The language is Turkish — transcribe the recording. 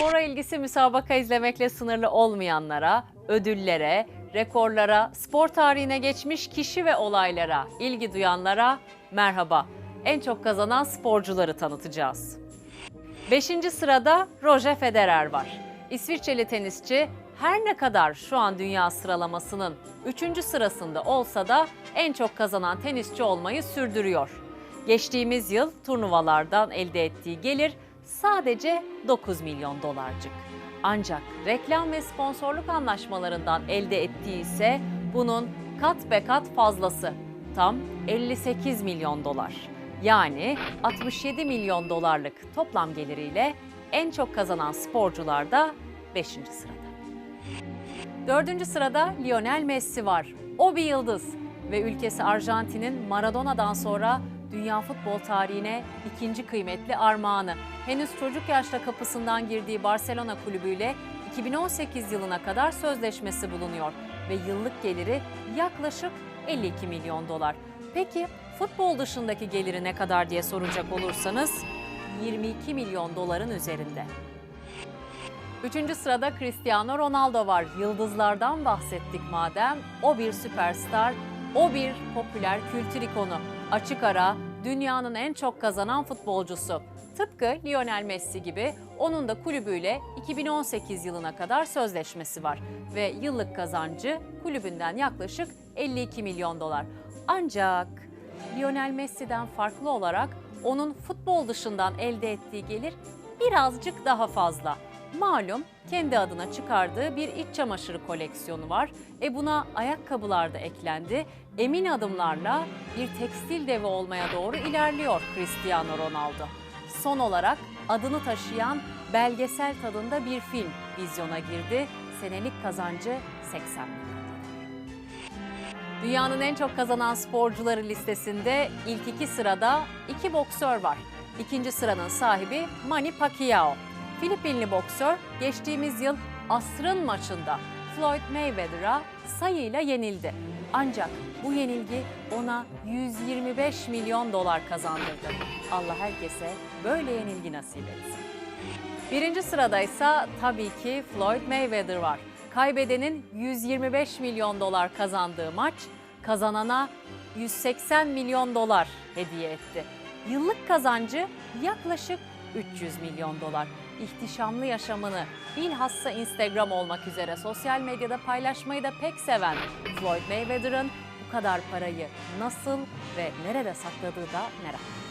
Spora ilgisi müsabaka izlemekle sınırlı olmayanlara, ödüllere, rekorlara, spor tarihine geçmiş kişi ve olaylara ilgi duyanlara merhaba. En çok kazanan sporcuları tanıtacağız. Beşinci sırada Roger Federer var. İsviçreli tenisçi her ne kadar şu an dünya sıralamasının 3. sırasında olsa da en çok kazanan tenisçi olmayı sürdürüyor. Geçtiğimiz yıl turnuvalardan elde ettiği gelir sadece 9 milyon dolarcık. Ancak reklam ve sponsorluk anlaşmalarından elde ettiği ise bunun kat be kat fazlası. Tam 58 milyon dolar. Yani 67 milyon dolarlık toplam geliriyle en çok kazanan sporcular da 5. sırada. Dördüncü sırada Lionel Messi var. O bir yıldız ve ülkesi Arjantin'in Maradona'dan sonra dünya futbol tarihine ikinci kıymetli armağanı. Henüz çocuk yaşta kapısından girdiği Barcelona kulübüyle 2018 yılına kadar sözleşmesi bulunuyor ve yıllık geliri yaklaşık 52 milyon dolar. Peki futbol dışındaki geliri ne kadar diye soracak olursanız 22 milyon doların üzerinde. Üçüncü sırada Cristiano Ronaldo var. Yıldızlardan bahsettik madem. O bir süperstar, o bir popüler kültür ikonu. Açık ara dünyanın en çok kazanan futbolcusu. Tıpkı Lionel Messi gibi onun da kulübüyle 2018 yılına kadar sözleşmesi var. Ve yıllık kazancı kulübünden yaklaşık 52 milyon dolar. Ancak Lionel Messi'den farklı olarak onun futbol dışından elde ettiği gelir birazcık daha fazla. Malum kendi adına çıkardığı bir iç çamaşırı koleksiyonu var. E buna ayakkabılar da eklendi. Emin adımlarla bir tekstil devi olmaya doğru ilerliyor Cristiano Ronaldo. Son olarak adını taşıyan belgesel tadında bir film vizyona girdi. Senelik kazancı 80 milyon. Dünyanın en çok kazanan sporcuları listesinde ilk iki sırada iki boksör var. İkinci sıranın sahibi Manny Pacquiao. Filipinli boksör geçtiğimiz yıl asrın maçında Floyd Mayweather'a sayıyla yenildi. Ancak bu yenilgi ona 125 milyon dolar kazandırdı. Allah herkese böyle yenilgi nasip etsin. Birinci sırada ise tabii ki Floyd Mayweather var. Kaybedenin 125 milyon dolar kazandığı maç kazanana 180 milyon dolar hediye etti. Yıllık kazancı yaklaşık 300 milyon dolar. İhtişamlı yaşamını bilhassa Instagram olmak üzere sosyal medyada paylaşmayı da pek seven Floyd Mayweather'ın bu kadar parayı nasıl ve nerede sakladığı da merak.